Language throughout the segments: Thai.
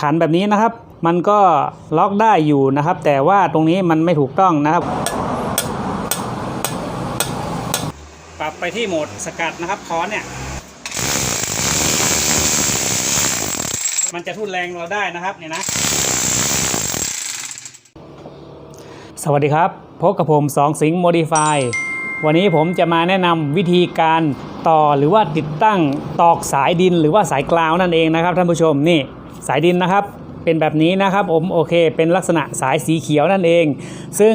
ขันแบบนี้นะครับ มันก็ล็อกได้อยู่นะครับ แต่ว่าตรงนี้มันไม่ถูกต้องนะครับ ปรับไปที่โหมดสกัดนะครับค้อนเนี่ย มันจะทุ่นแรงเราได้นะครับเนี่ยนะ สวัสดีครับพบกับผมสองสิงห์โมดิฟายวันนี้ผมจะมาแนะนำวิธีการต่อหรือว่าติดตั้งตอกสายดินหรือว่าสายกลาวนั่นเองนะครับท่านผู้ชมนี่ สายดินนะครับเป็นแบบนี้นะครับผมโอเค เป็นลักษณะสายสีเขียวนั่นเอง ซึ่ง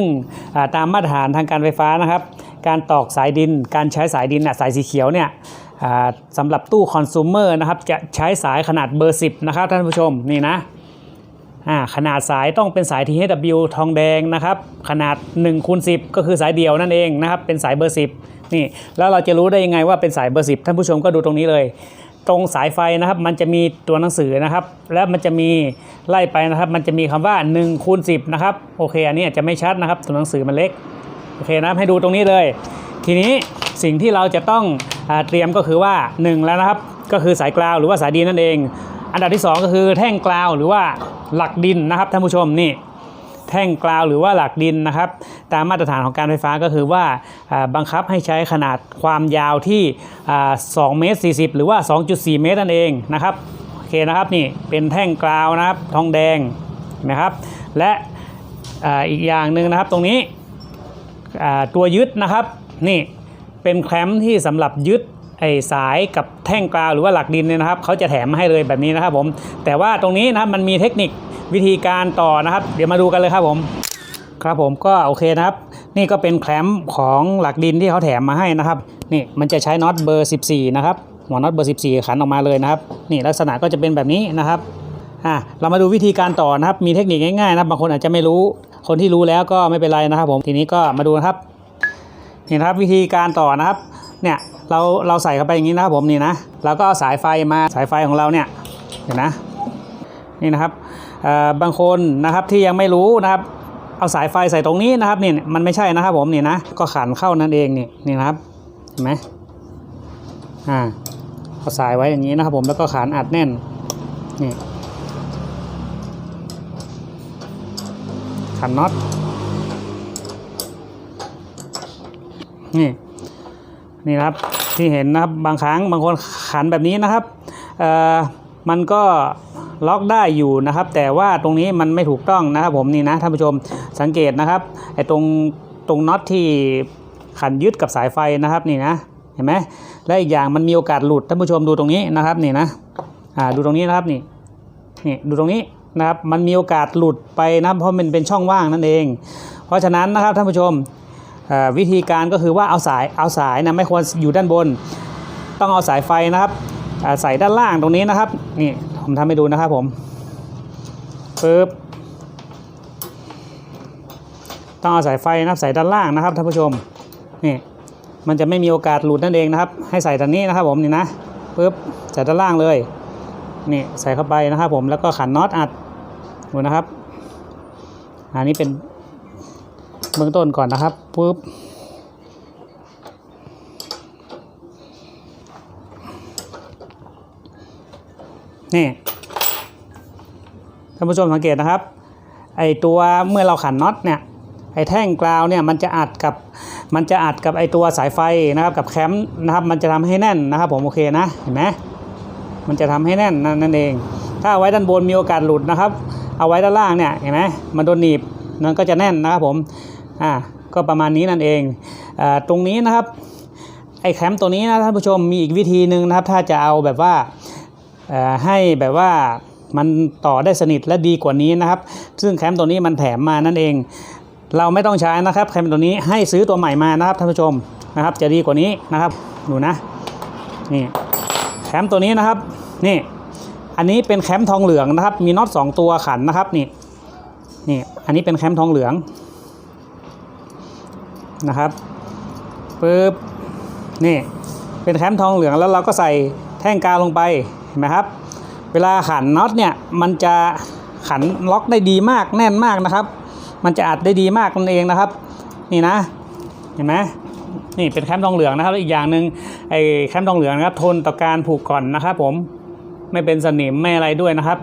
าตามมาตรฐานทางการไฟฟ้านะครับ การตอกสายดิน การใช้สายดินน่ะสายสีเขียวเนี่ยสำหรับตู้คอน sumer นะครับจะใช้สายขนาดเบอร์ 10 นะครับท่านผู้ชมนี่นะขนาดสายต้องเป็นสาย THW ทองแดงนะครับ ขนาด1คูณ10 ก็คือสายเดียวนั่นเองนะครับ เป็นสายเบอร์ 10 นี่ แล้วเราจะรู้ได้ยังไงว่าเป็นสายเบอร์ 10 ท่านผู้ชมก็ดูตรงนี้เลย ตรงสายไฟนะครับ มันจะมีตัวหนังสือนะครับ และมันจะมีไล่ไปนะครับ มันจะมีคำว่า1คูณ10นะครับโอเค อันนี้อาจจะไม่ชัดนะครับ ตัวหนังสือมันเล็กโอเคนะครับให้ดูตรงนี้เลย ทีนี้สิ่งที่เราจะต้องเตรียมก็คือว่า 1 แล้วนะครับ ก็คือสายกราวหรือว่าสายดินนั่นเอง อันดับที่ 2 ก็คือแท่งกราวหรือว่าหลักดินนะครับท่านผู้ชมนี่ แท่งกราวหรือว่าหลักดินนะครับ ตามมาตรฐานของการไฟฟ้าก็คือว่าบังคับให้ใช้ขนาดความยาวที่อ่า2เมตร40 หรือว่า 2.4 เมตรนั่นเองนะครับโอเคนะครับนี่เป็นแท่งกราวนะครับทองแดงนะครับ และอ,อีกอย่างหนึ่งนะครับตรงนี้ตัวยึดนะครับนี่เป็นแคมป์ที่สำหรับยึดไอ้สายกับแท่งกราวหรือว่าหลักดินเนี่ยนะครับเขาจะแถมมาให้เลยแบบนี้นะครับผมแต่ว่าตรงนี้นะครับมันมีเทคนิค วิธีการต่อนะครับ เดี๋ยวมาดูกันเลยครับผม ครับผมก็โอเคนะครับ นี่ก็เป็นแคลมป์ของหลักดินที่เขาแถมมาให้นะครับ นี่มันจะใช้น็อตเบอร์ 14 นะครับหัวน็อตเบอร์ 14 ขันออกมาเลยนะครับ นี่ลักษณะก็จะเป็นแบบนี้นะครับอะเรามาดูวิธีการต่อนะครับ มีเทคนิคง่ายๆนะบบางคนอาจจะไม่รู้ คนที่รู้แล้วก็ไม่เป็นไรนะครับ ผมทีนี้ก็มาดูนะครับนี่นะครับวิธีการต่อนะครับ เนี่ยเราเราใส่เข้าไปอย่างนี้นะครับผมนี่นะเราก็เอาสายไฟมาสายไฟของเราเนี่ยเห็นนะ นี่นะครับบางคนนะครับที่ยังไม่รู้นะครับ เอาสายไฟใส่ตรงนี้นะครับนี่มันไม่ใช่นะครับผมนี่นะก็ขันเข้านั่นเองนี่นี่นะครับเห็นไหมอ่าเอาสายไว้อย่างนี้นะครับผมแล้วก็ขันอัดแน่นนี่ขันน็อตนี่นี่นะครับที่เห็นนะครับบางครั้งบางคนขันแบบนี้นะครับเอ่อมันก็ ล็อกได้อยู่นะครับ แต่ว่าตรงนี้มันไม่ถูกต้องนะครับผมนี่นะท่านผู้ชมสังเกตนะครับไอ้ตรงตรงน็อตที่ขันยึดกับสายไฟนะครับนี่นะเห็นไหมและอีกอย่างมันมีโอกาสหลุดท่านผู้ชมดูตรงนี้นะครับนี่นะอ่าดูตรงนี้นะครับนี่นี่ดูตรงนี้นะครับมันมีโอกาสหลุดไปนะเพราะมันเป็นช่องว่างนั่นเอง เพราะฉะนั้นนะครับท่านผู้ชมวิธีการก็คือว่าเอาสายเอาสายนะไม่ควรอยู่ด้านบน ต้องเอาสายไฟนะครับใส่ด้านล่างตรงนี้นะครับนี่ ผมทำให้ดูนะครับผมปึ๊บต้องเอาสายไฟนะครับใส่ด้านล่างนะครับท่านผู้ชมนี่มันจะไม่มีโอกาสหลุดนั่นเองนะครับ ให้ใส่ทางนี้นะครับผมนี่นะปึ๊บใส่ด้านล่างเลยนี่ใส่เข้าไปนะครับผมแล้วก็ขันน็อตอัดดูนะครับ อันนี้เป็นเบื้องต้นก่อนนะครับปุ๊บ นี่ท่านผู้ชมสังเกตนะครับ ไอตัวเมื่อเราขันน็อตเนี่ยไอแท่งกราวเนี่ยมันจะอัดกับมันจะอัดกับไอตัวสายไฟนะครับกับแคมป์นะครับมันจะทำให้แน่นนะครับผมโอเคนะเห็นไหมมันจะทำให้แน่นนั่นเอง ถ้าเอาไว้ด้านบนมีโอกาสหลุดนะครับ เอาไว้ด้านล่างเนี่ยเห็นไหมมันโดนหนีบมันก็จะแน่นนะครับผมอ่าก็ประมาณนี้นั่นเองอาตรงนี้นะครับไอแคมป์ตัวนี้นะท่านผู้ชมมีอีกวิธีหนึ่งนะครับ ถ้าจะเอาแบบว่า ให้แบบว่ามันต่อได้สนิทและดีกว่านี้นะครับ ซึ่งแคมป์ตัวนี้มันแถมมานั่นเอง เราไม่ต้องใช้นะครับแคมป์ตัวนี้ให้ซื้อตัวใหม่มานะครับท่านผู้ชมนะครับ จะดีกว่านี้นะครับดูนะนี่แคมป์ตัวนี้นะครับนี่อันนี้เป็นแคมป์ทองเหลืองนะครับ มีน็อตสองตัวขันนะครับนี่นี่อันนี้เป็นแคมป์ทองเหลืองนะครับปึ๊บนี่เป็นแคมทองเหลืองแล้วเราก็ใส่แท่งกาลงไป ห็นไหมครับ เวลาขันน็อตเนี่ยมันจะขันล็อกได้ดีมากแน่นมากนะครับ มันจะอัดได้ดีมากนั่นเองนะครับ นี่นะ เห็นไหมนี่เป็นแคมทองเหลืองนะครับอีกอย่างหนึ่งไอ้แคมทองเหลืองนะครับทนต่อการผูกก่อนนะครับผมไม่เป็นสนิมไม่อะไรด้วยนะครับ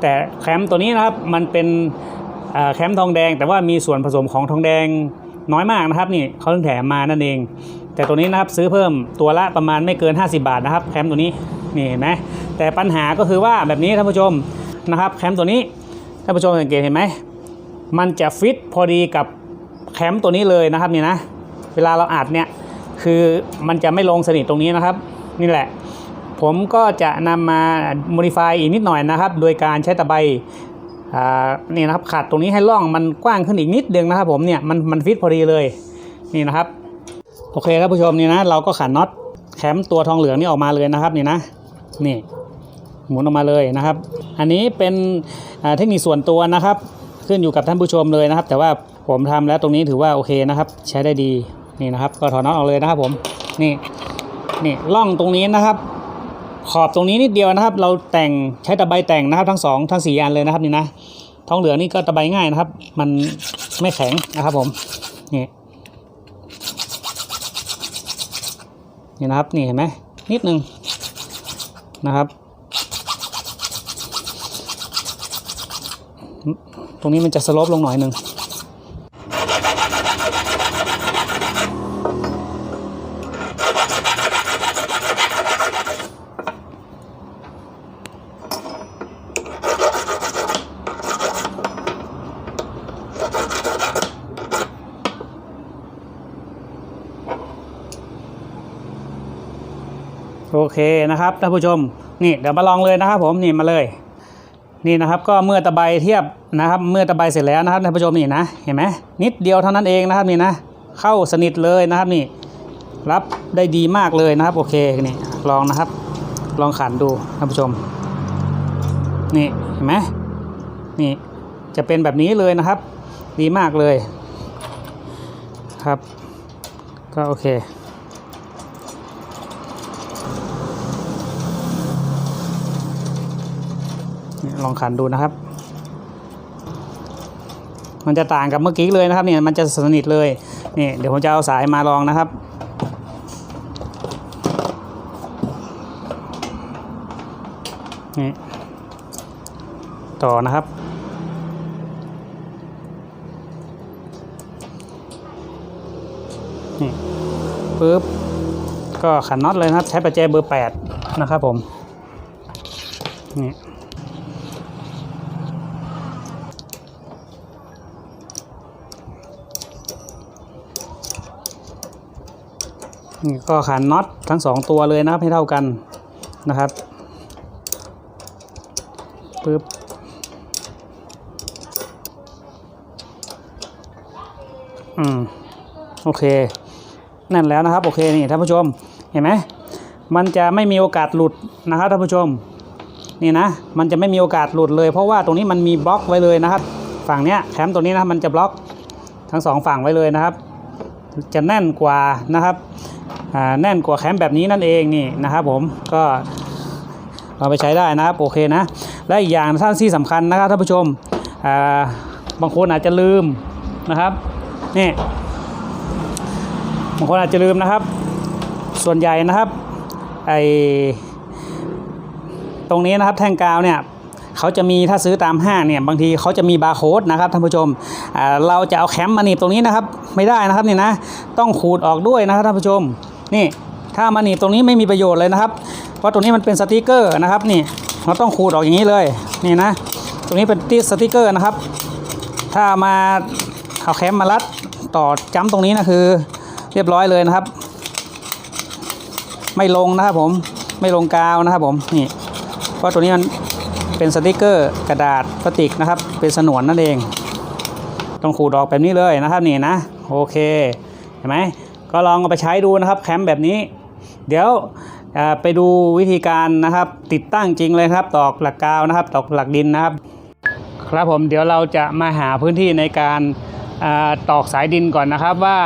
แต่แคมตัวนี้นะครับมันเป็นแคมทองแดง แต่ว่ามีส่วนผสมของทองแดงน้อยมากนะครับนี่เขาถึงแถมมานั่นเอง แต่ตัวนี้นะครับซื้อเพิ่มตัวละประมาณไม่เกิน 50 บาทนะครับแคมตัวนี้นี่เห็นไหม แต่ปัญหาก็คือว่าแบบนี้ท่านผู้ชมนะครับแคมตัวนี้ท่านผู้ชมสังเกตเห็นไหมมันจะฟิตพอดีกับแคมตัวนี้เลยนะครับนี่นะเวลาเราอัดเนี่ยคือมันจะไม่ลงสนิทตรงนี้นะครับ นี่แหละ ผมก็จะนำมา modify อีกนิดหน่อยนะครับ โดยการใช้ตะไบอ่านี่นะครับขัดตรงนี้ให้ร่องมันกว้างขึ้นอีกนิดนึงนะครับ ผมเนี่ยมันมันฟิตพอดีเลยนี่นะครับโอเคครับผู้ชมนี่นะเราก็ขันน็อตแคมตัวทองเหลืองนี่ออกมาเลยนะครับนี่นะนี่ หมุนออกมาเลยนะครับ อันนี้เป็นเทคนิคส่วนตัวนะครับ ขึ้นอยู่กับท่านผู้ชมเลยนะครับ แต่ว่าผมทำแล้วตรงนี้ถือว่าโอเคนะครับ ใช้ได้ดีนี่นะครับ ก็ถอดน็อตออกเลยนะครับผมนี่นี่ร่องตรงนี้นะครับ ขอบตรงนี้นิดเดียวนะครับ เราแต่งใช้ตะไบแต่งนะครับทั้งสองทั้งสี่อันเลยนะครับนี่นะทองเหลืองนี่ก็ตะไบง่ายนะครับ มันไม่แข็งนะครับผมนี่นี่นะครับนี่เห็นไหมนิดนึงนะครับ ตรงนี้มันจะสลปลงหน่อยหนึ่งโอเคนะครับท่านผู้ชมนี่เดี๋ยวมาลองเลยนะครับผมนี่มาเลย นี่นะครับก็เมื่อตะไบเทียบนะครับ เมื่อตะไบเสร็จแล้วนะครับท่านผู้ชมนี่นะเห็นไหมนิดเดียวเท่านั้นเองนะครับนี่นะเข้าสนิทเลยนะครับนี่รับได้ดีมากเลยนะครับโอเคนี่ลองนะครับ ลองขันดูท่านผู้ชม นี่เห็นไหมนี่จะเป็นแบบนี้เลยนะครับ ดีมากเลยครับ ก็โอเค ลองขันดูนะครับ มันจะต่างกับเมื่อกี้เลยนะครับเนี่ยมันจะสนิทเลยนี่เดี๋ยวผมจะเอาสายมาลองนะครับนี่ต่อนะครับ นี่ปึ๊บ ก็ขันน็อตเลยนะครับ ใช้ประแจเบอร์ 8 นะครับผม นี่ ก็ขันน็อตทั้งสองตัวเลยนะครับให้เท่ากันนะครับปึ๊บอืมโอเคนั่นแล้วนะครับโอเคนี่ท่านผู้ชมเห็นไหมมันจะไม่มีโอกาสหลุดนะครับท่านผู้ชมนี่นะมันจะไม่มีโอกาสหลุดเลย เพราะว่าตรงนี้มันมีบล็อกไว้เลยนะครับ ฝั่งเนี้ยแคมตัวนี้นะมันจะบล็อกทั้งสองฝั่งไว้เลยนะครับ จะแน่นกว่านะครับ แน่นกว่าแคมป์แบบนี้นั่นเองนี่นะครับผมก็เอาไปใช้ได้นะครับโอเคนะ และอีกอย่างท่านที่สำคัญนะครับท่านผู้ชมบางคนอาจจะลืมนะครับนี่บางคนอาจจะลืมนะครับ ส่วนใหญ่นะครับไอตรงนี้นะครับแท่งกาวเนี่ยเขาจะมีถ้าซื้อตามห้างเนี่ยบางทีเขาจะมีบาร์โค้ดนะครับท่านผู้ชมเราจะเอาแคมป์มาหนีบตรงนี้นะครับ ไม่ได้นะครับนี่นะ ต้องขูดออกด้วยนะครับท่านผู้ชม นี่ถ้ามาหนีบตรงนี้ไม่มีประโยชน์เลยนะครับ เพราะตรงนี้มันเป็นสติกเกอร์นะครับนี่เราต้องขูดออกอย่างนี้เลยนี่นะ ตรงนี้เป็นที่สติกเกอร์นะครับ ถ้ามาเอาแคมมารัดต่อจ้ำตรงนี้นะคือ เรียบร้อยเลยนะครับ ไม่ลงนะครับผมไม่ลงกาวนะครับผมนี่เพราะตัวนี้มันเป็นสติกเกอร์กระดาษพลาสติกนะครับ เป็นสนวนนั่นเอง ต้องขูดออกแบบนี้เลยนะครับนี่นะโอเคเห็นไหม ก็ลองเอาไปใช้ดูนะครับแคมป์แบบนี้ เดี๋ยวไปดูวิธีการนะครับ ติดตั้งจริงเลยครับตอกหลักกาวนะครับตอกหลักดินนะครับ ครับผมเดี๋ยวเราจะมาหาพื้นที่ในการอตอกสายดินก่อนนะครับ ว่า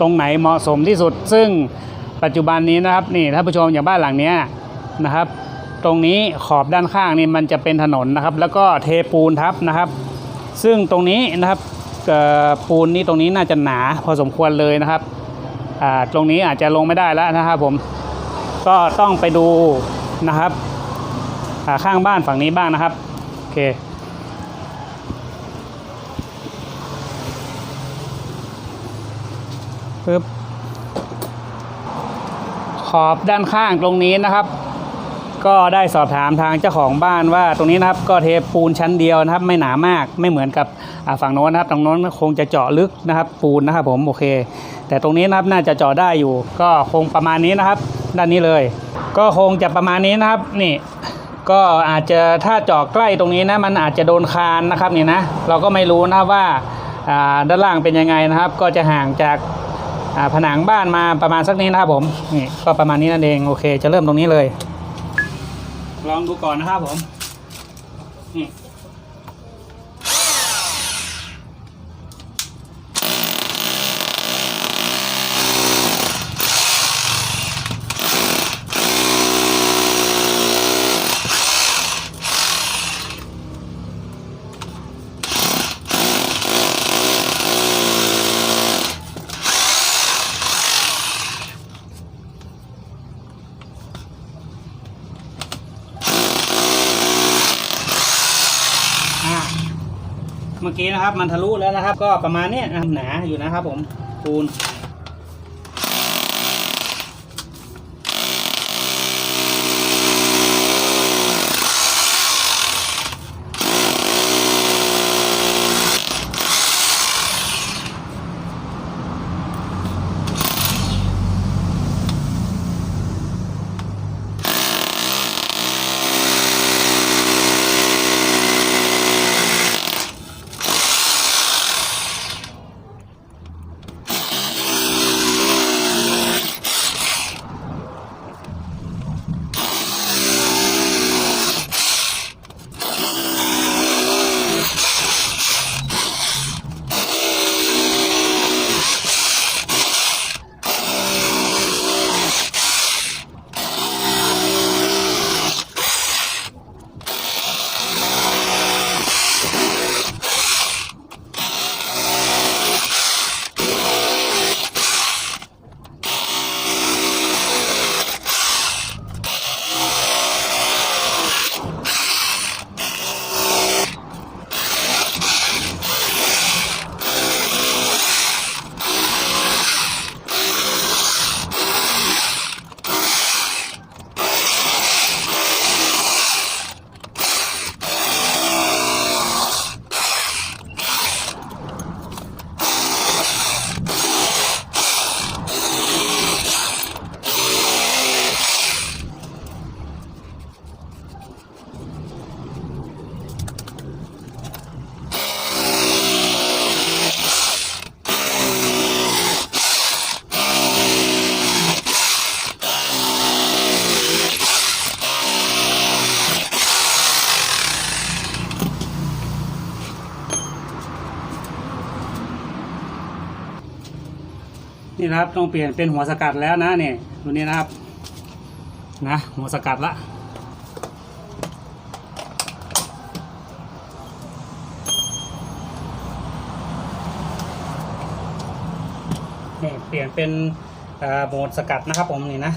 ตรงไหนเหมาะสมที่สุด ซึ่งปัจจุบันนี้นะครับนี่ท่านผู้ชมอย่างบ้านหลังเนี้ยนะครับ ตรงนี้ขอบด้านข้างนี่มันจะเป็นถนนนะครับ แล้วก็เทปูนทับนะครับ ซึ่งตรงนี้นะครับปูนนี้ตรงนี้น่าจะหนาพอสมควรเลยนะครับ ตรงนี้อาจจะลงไม่ได้แล้วนะครับผมก็ต้องไปดูนะครับข้างบ้านฝั่งนี้บ้างนะครับโอเคปึ๊บขอบด้านข้างตรงนี้นะครับ ก็ได้สอบถามทางเจ้าของบ้านว่าตรงนี้นะครับก็เทปูนชั้นเดียวนะครับ ไม่หนามากไม่เหมือนกับ ฝั่งโน้นนะครับตรงโน้นคงจะเจาะลึกนะครับปูนนะครับผมโอเค แต่ตรงนี้นะครับน่าจะเจาะได้อยู่ ก็คงประมาณนี้นะครับ ด้านนี้เลย ก็คงจะประมาณนี้นะครับนี่ก็อาจจะถ้าเจาะใกล้ตรงนี้นะมันอาจจะโดนคานนะครับนี่นะเราก็ไม่รู้นะว่าอ่าด้านล่างเป็นยังไงนะครับ ก็จะห่างจากผนังบ้านมาประมาณสักนี้นะครับผมนี่ก็ประมาณนี้นั่นเองโอเค จะเริ่มตรงนี้เลย ลองดูก่อนนะครับผมนี่ มื่อกี้นะครับ มันทะลุแล้วนะครับ ก็ประมาณเนี้ยนะหนาอยู่นะครับ ผมปูน นะครับ ต้องเปลี่ยนเป็นหัวสกัดแล้วนะเนี่ยตัวนี้นะครับ นะหัวสกัดละนี่เปลี่ยนเป็นโหมดสกัดนะครับผมนี่นะ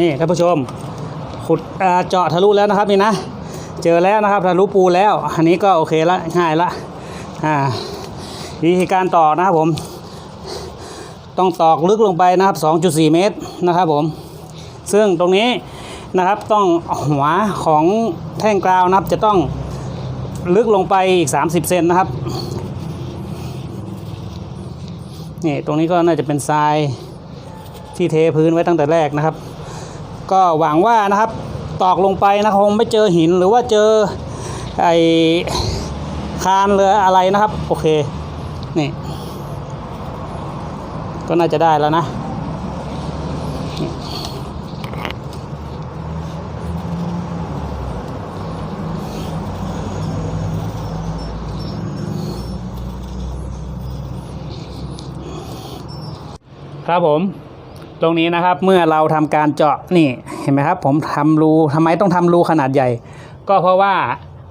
นี่ท่านผู้ชม ขุดเจาะทะลุแล้วนะครับนี่นะ เจอแล้วนะครับทะลุปูแล้ว อันนี้ก็โอเคละง่ายละอ่าวิธีการตอกนะครับผม ต้องตอกลึกลงไปนะครับ 2.4 เมตรนะครับผม ซึ่งตรงนี้นะครับต้องหัวของแท่งกราวนะครับจะต้องลึกลงไปอีก 30 เซนนะครับนี่ตรงนี้ก็น่าจะเป็นทรายที่เทพื้นไว้ตั้งแต่แรกนะครับ ก็หวังว่านะครับตอกลงไปนะคงไม่เจอหินหรือว่าเจอไอคานเรืออะไรนะครับ โอเค นี่ ก็น่าจะได้แล้วนะครับผม ตรงนี้นะครับเมื่อเราทำการเจาะนี่เห็นไหมครับ ผมทำรูทำไมต้องทำรูขนาดใหญ่ ก็เพราะว่า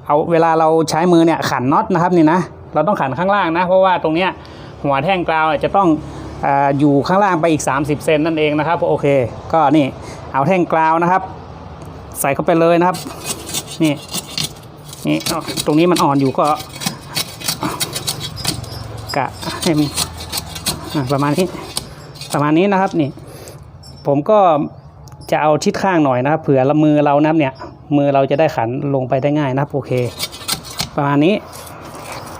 เอาเวลาเราใช้มือเนี่ยขันน็อตนะครับนี่นะเราต้องขันข้างล่างนะ เพราะว่าตรงเนี้ยหัวแท่งกราวจะต้องออยู่ข้างล่างไปอีก 30 เซนนั่นเองนะครับโอเค ก็นี่เอาแท่งกราวนะครับ ใส่เข้าไปเลยนะครับนี่นี่ตรงนี้มันอ่อนอยู่ก็กะให้มันประมาณนี้ประมาณนี้นะครับนี่ ผมก็จะเอาทิศข้างหน่อยนะครับ เผื่อละมือเรานับเนี่ย มือเราจะได้ขันลงไปได้ง่ายนะครับโอเค ประมาณนี้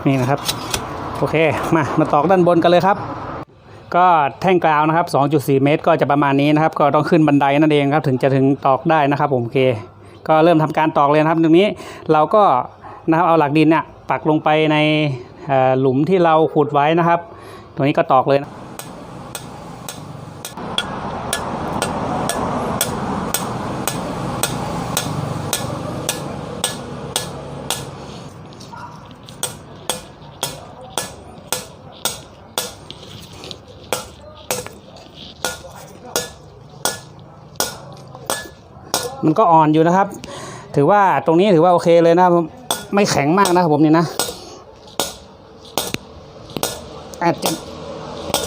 นี่นะครับ โอเคมามาตอกด้านบนกันเลยครับ ก็แท่งกราวนะครับ 2.4 เมตร ก็จะประมาณนี้นะครับ ก็ต้องขึ้นบันไดนั่นเองครับ ถึงจะถึงตอกได้นะครับผมโอเค ก็เริ่มทำการตอกเลยนะครับ ตรงนี้เราก็นะครับเอาหลักดินเนี่ยปักลงไปในหลุมที่เราขุดไว้นะครับ ตรงนี้ก็ตอกเลยนะ มันก็อ่อนอยู่นะครับ ถือว่าตรงนี้ถือว่าโอเคเลยนะครับไม่แข็งมากนะครับผมนี่นะอาจจะ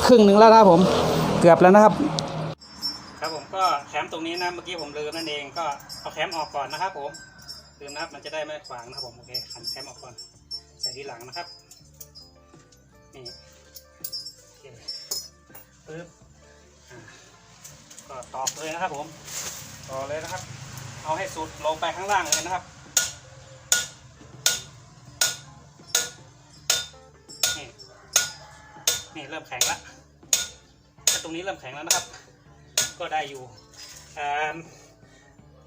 ครึ่งหนึ่งแล้วนะครับผมเกือบแล้วนะครับ ครับผมก็แคมตรงนี้นะเมื่อกี้ผมลืมนั่นเองก็เอาแคมออกก่อนนะครับ ผมลืมนะครับมันจะได้ไม่ขวางนะครับผมโอเคขันแคมออกก่อนใส่ทีหลังนะครับนี่โอเคปึ๊บก็ตอกเลยนะครับผมต่อเลยนะครับ เอาให้สุดลงไปข้างล่างเลยนะครับนี่นี่เริ่มแข็งแล้วถ้าตรงนี้เริ่มแข็งแล้วนะครับ ก็ได้อยู่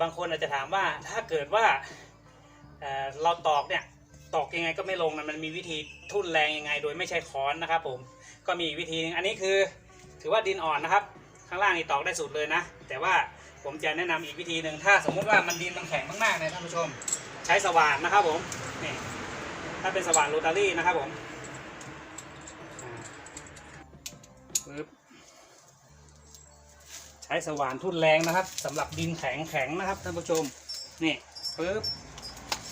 บางคนอาจจะถามว่าถ้าเกิดว่าเราตอกเนี่ยตอกยังไงก็ไม่ลงนะมันมีวิธีทุ่นแรงยังไง โดยไม่ใช้ค้อนนะครับ ผมก็มีวิธีหนึงอันนี้คือถือว่าดินอ่อนนะครับ ข้างล่างนี่ตอกได้สุดเลยนะ แต่ว่า ผมจะแนะนำอีกวิธีหนึ่งถ้าสมมุติว่ามันดินมันแข็งมากๆเลยท่านผู้ชม ใช้สว่านนะครับผมนี่ถ้าเป็นสว่านโรตารี่นะครับผมปึ๊บใช้สว่านทุ่นแรงนะครับสำหรับดินแข็งแข็งๆนะครับท่านผู้ชมนี่ปึ๊บ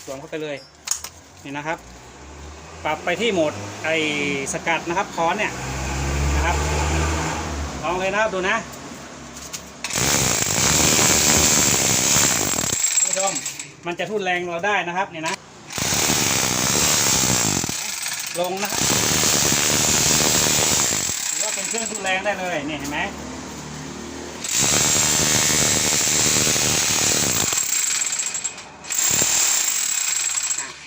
สวมเข้าไปเลยนี่นะครับ ปรับไปที่โหมดไอสกัดนะครับค้อนเนี่ยนะครับลองเลยนะครับดูนะ ผู้ชมมันจะทุ่นแรงเราได้นะครับเนี่ยนะ ลงนะครับถือว่าเป็นเครื่องทุ่นแรงได้เลยเนี่ยเห็นไหม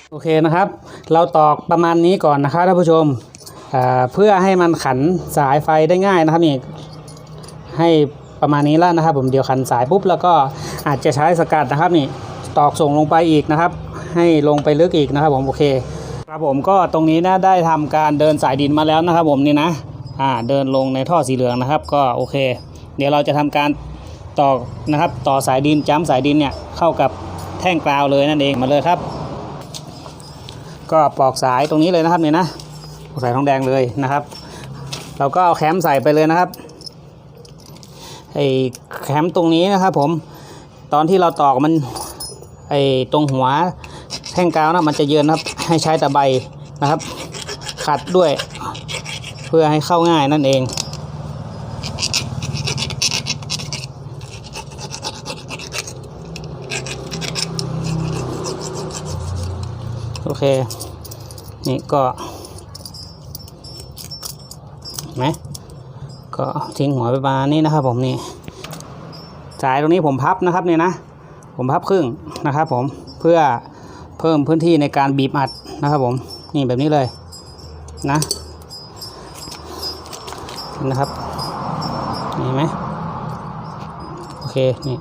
โอเคนะครับ เราตอกประมาณนี้ก่อนนะครับท่านผู้ชมเพื่อให้มันขันสายไฟได้ง่ายนะครับนี่ให้ประมาณนี้แล้วนะครับ ผมเดี๋ยวขันสายปุ๊บแล้วก็ อาจจะใช้สกัดนะครับนี่ตอกส่งลงไปอีกนะครับ ให้ลงไปลึกอีกนะครับผมโอเค ครับผมก็ตรงนี้นะได้ทำการเดินสายดินมาแล้วนะครับ ผมนี่นะอ่าเดินลงในท่อสีเหลืองนะครับ ก็โอเค เดี๋ยวเราจะทำการต่อนะครับ ต่อสายดินจ้ำสายดินเนี่ยเข้ากับแท่งกราวเลยนั่นเองมาเลยครับ ก็ปอกสายตรงนี้เลยนะครับเนี่ยนะปอกสายทองแดงเลยนะครับ เราก็เอาแคมใส่ไปเลยนะครับไอ้แคมตรงนี้นะครับผม ตอนที่เราตอกมันไอตรงหัวแท่งกาวนะมันจะเยินครับ ให้ใช้ตะไบนะครับ ขัดด้วย เพื่อให้เข้าง่ายนั่นเองโอเค นี่ก็ไหมก็ทิ้งหัวไปบานนี้นะครับผมนี่ สายตรงนี้ผมพับนะครับเนี่ยนะ ผมพับครึ่งนะครับผมเพื่อเพิ่มพื้นที่ในการบีบอัดนะครับผมนี่แบบนี้เลยนะนะครับนี่เห็นไหมโอเคนี่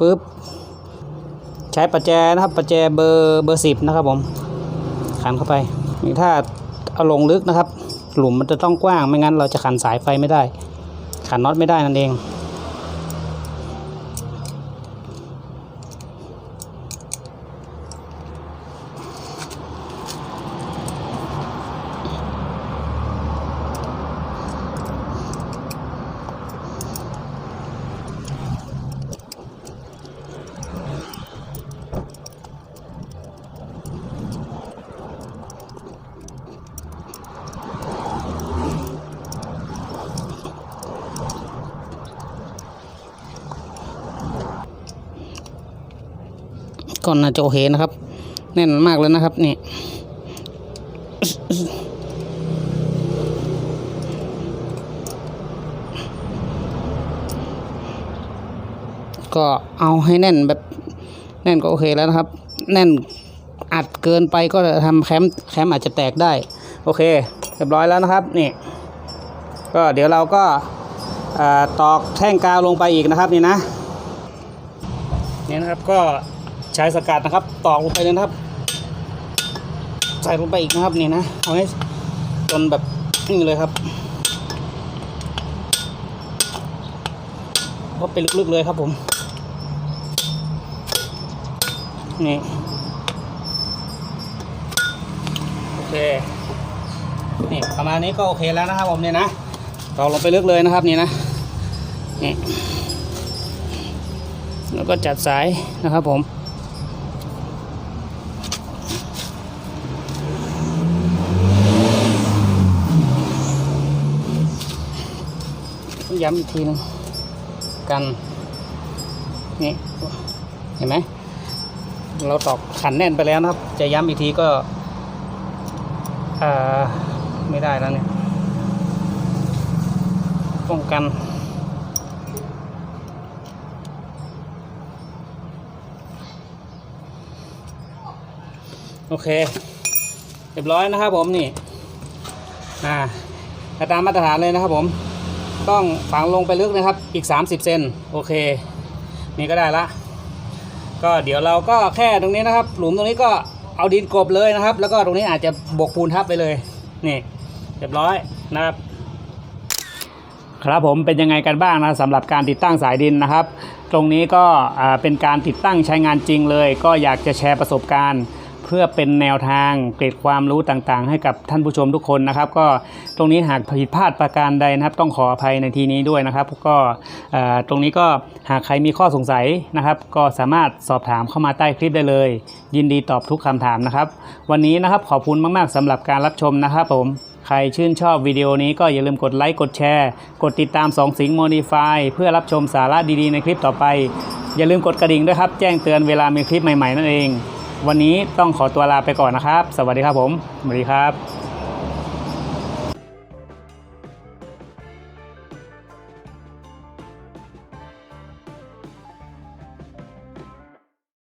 ปึ๊บใช้ประแจนะครับประแจเบอร์เบอร์สิบนะครับผมขันเข้าไปนี่ถ้าเอาลงลึกนะครับ หลุมมันจะต้องกว้างไม่งั้นเราจะขันสายไฟไม่ได้ ขันน็อตไม่ได้นั่นเอง ก็น่าจะโอเคนะครับ แน่นมากเลยนะครับนี่ก็เอาให้แน่นแบบแน่นก็โอเคแล้วนะครับ แน่นอัดเกินไปก็จะทำแคมป์แคมป์อาจจะแตกได้ โอเคเรียบร้อยแล้วนะครับนี่ก็เดี๋ยวเราก็ตอกแท่งกาวลงไปอีกนะครับนี่นะนี่นะครับก็ ใช้สกัดนะครับ ตอกลงไปเลยนะครับ ใส่ลงไปอีกนะครับนี่นะเอาให้จนแบบนี่เลยครับก็เป็นลึกๆเลยครับผม นี่ โอเค นี่ประมาณนี้ก็โอเคแล้วนะครับผมเนี่ยนะตอกลงไปลึกเลยนะครับนี่นะ นี่แล้วก็จัดสายนะครับผม ต้อง ย้ำอีกทีหนึงกันนี่เห็นไหมเราตอกขันแน่นไปแล้วนะครับ จะย้ำอีกทีก็ไม่ได้แล้วเนี่ยป้องกันโอเค เรียบร้อยนะครับผมนี่อ่าตามมาตรฐานเลยนะครับผม ต้องฝังลงไปลึกนะครับอีก 30 เซนโอเค นี่ก็ได้ละ ก็เดี๋ยวเราก็แค่ตรงนี้นะครับ หลุมตรงนี้ก็เอาดินกบเลยนะครับ แล้วก็ตรงนี้อาจจะบกปูนทับไปเลยนี่เรียบร้อยนะครับ ครับผมเป็นยังไงกันบ้างนะสำหรับการติดตั้งสายดินนะครับ ตรงนี้ก็เป็นการติดตั้งใช้งานจริงเลย ก็อยากจะแชร์ประสบการณ์ พื่อเป็นแนวทางเกร็ดความรู้ต่างๆ ให้กับท่านผู้ชมทุกคนนะครับ ก็ตรงนี้หากผิดพลาดประการใดนะครับ ต้องขออภัยในทีนี้ด้วยนะครับ ก็ตรงนี้ก็หากใครมีข้อสงสัยนะครับ ก็สามารถสอบถามเข้ามาใต้คลิปได้เลย ยินดีตอบทุกคำถามนะครับ วันนี้นะครับขอบคุณมากๆสำหรับการรับชมนะครับผมใครชื่นชอบวิดีโอนี้ก็อย่าลืมกดไลค์กดแชร์ กดติดตาม 2 สิงห์โมดิฟายเพื่อรับชมสาระดีๆในคลิปต่อไป อย่าลืมกดกระดิ่งด้วยครับ แจ้งเตือนเวลามีคลิปใหม่ๆนั่นเอง วันนี้ต้องขอตัวลาไปก่อนนะครับ สวัสดีครับผมสวัสดีครับ